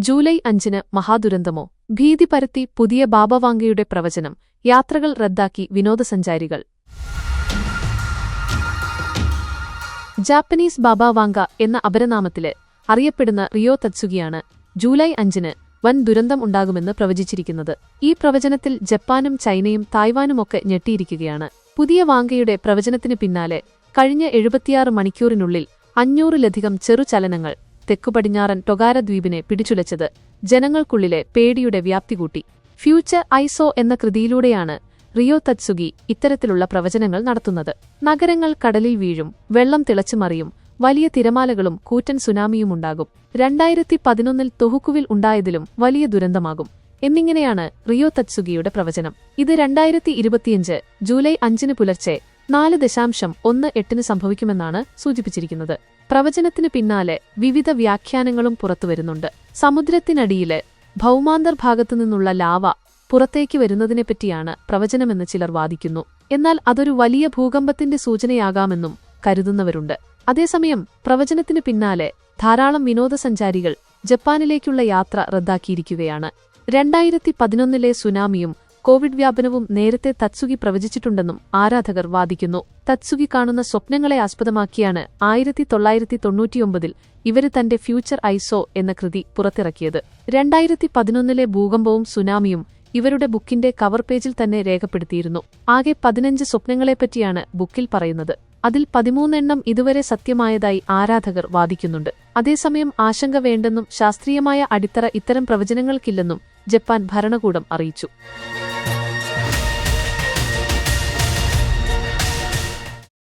July അഞ്ചിന് മഹാദുരന്തമോ? ഭീതി പരത്തി പുതിയ ബാബവാങ്കയുടെ പ്രവചനം. യാത്രകൾ റദ്ദാക്കി വിനോദസഞ്ചാരികൾ. ജാപ്പനീസ് ബാബാവാങ്ക എന്ന അപരനാമത്തിൽ അറിയപ്പെടുന്ന റിയോ തത്സുഗിയാണ് ജൂലൈ അഞ്ചിന് വൻ ദുരന്തം ഉണ്ടാകുമെന്ന് പ്രവചിച്ചിരിക്കുന്നത്. ഈ പ്രവചനത്തിൽ ജപ്പാനും ചൈനയും തായ്വാനുമൊക്കെ ഞെട്ടിയിരിക്കുകയാണ്. പുതിയ വാങ്കയുടെ പ്രവചനത്തിന് പിന്നാലെ കഴിഞ്ഞ എഴുപത്തിയാറ് മണിക്കൂറിനുള്ളിൽ അഞ്ഞൂറിലധികം ചെറുചലനങ്ങൾ തെക്കുപടിഞ്ഞാറൻ ടൊഗാര ദ്വീപിനെ പിടിച്ചുലച്ചത് ജനങ്ങൾക്കുള്ളിലെ പേടിയുടെ വ്യാപ്തി കൂട്ടി. ഫ്യൂച്ചർ ഐസോ എന്ന കൃതിയിലൂടെയാണ് റിയോ തത്സുഗി ഇത്തരത്തിലുള്ള പ്രവചനങ്ങൾ നടത്തുന്നത്. നഗരങ്ങൾ കടലിൽ വീഴും വെള്ളം തിളച്ചുമറിയും വലിയ തിരമാലകളും കൂറ്റൻ സുനാമിയുമുണ്ടാകും. രണ്ടായിരത്തി പതിനൊന്നിൽ തൊഹുക്കുവിൽ ഉണ്ടായതിലും വലിയ ദുരന്തമാകും. എന്നിങ്ങനെയാണ് റിയോ തത്സുഗിയുടെ പ്രവചനം. ഇത് രണ്ടായിരത്തി ഇരുപത്തിയഞ്ച് ജൂലൈ അഞ്ചിന് പുലർച്ചെ നാല് ദശാംശം ഒന്ന് എട്ടിന് സംഭവിക്കുമെന്നാണ് സൂചിപ്പിച്ചിരിക്കുന്നത്. പ്രവചനത്തിന് പിന്നാലെ വിവിധ വ്യാഖ്യാനങ്ങളും പുറത്തുവരുന്നുണ്ട് സമുദ്രത്തിനടിയിലെ ഭൗമാന്തർ ഭാഗത്തു നിന്നുള്ള ലാവ പുറത്തേക്ക് വരുന്നതിനെപ്പറ്റിയാണ് പ്രവചനമെന്ന് ചിലർ വാദിക്കുന്നു. എന്നാൽ അതൊരു വലിയ ഭൂകമ്പത്തിന്റെ സൂചനയാകാമെന്നും കരുതുന്നവരുണ്ട്. അതേസമയം പ്രവചനത്തിന് പിന്നാലെ ധാരാളം വിനോദസഞ്ചാരികൾ ജപ്പാനിലേക്കുള്ള യാത്ര റദ്ദാക്കിയിരിക്കുകയാണ്. രണ്ടായിരത്തി പതിനൊന്നിലെ സുനാമിയും കോവിഡ് വ്യാപനവും നേരത്തെ തത്സുഗി പ്രവചിച്ചിട്ടുണ്ടെന്നും ആരാധകർ വാദിക്കുന്നു. തത്സുഗി കാണുന്ന സ്വപ്നങ്ങളെ ആസ്പദമാക്കിയാണ് ആയിരത്തി തൊള്ളായിരത്തി തൊണ്ണൂറ്റിയൊമ്പതിൽ ഇവർ തന്റെ ഫ്യൂച്ചർ ഐസോ എന്ന കൃതി പുറത്തിറക്കിയത്. രണ്ടായിരത്തി പതിനൊന്നിലെ ഭൂകമ്പവും സുനാമിയും ഇവരുടെ ബുക്കിന്റെ കവർ പേജിൽ തന്നെ രേഖപ്പെടുത്തിയിരുന്നു. ആകെ പതിനഞ്ച് സ്വപ്നങ്ങളെപ്പറ്റിയാണ് ബുക്കിൽ പറയുന്നത്. അതിൽ പതിമൂന്നെണ്ണം ഇതുവരെ സത്യമായതായി ആരാധകർ വാദിക്കുന്നുണ്ട്. അതേസമയം ആശങ്ക വേണ്ടെന്നും ശാസ്ത്രീയമായ അടിത്തറ ഇത്തരം പ്രവചനങ്ങൾക്കില്ലെന്നും ജപ്പാൻ ഭരണകൂടം അറിയിച്ചു.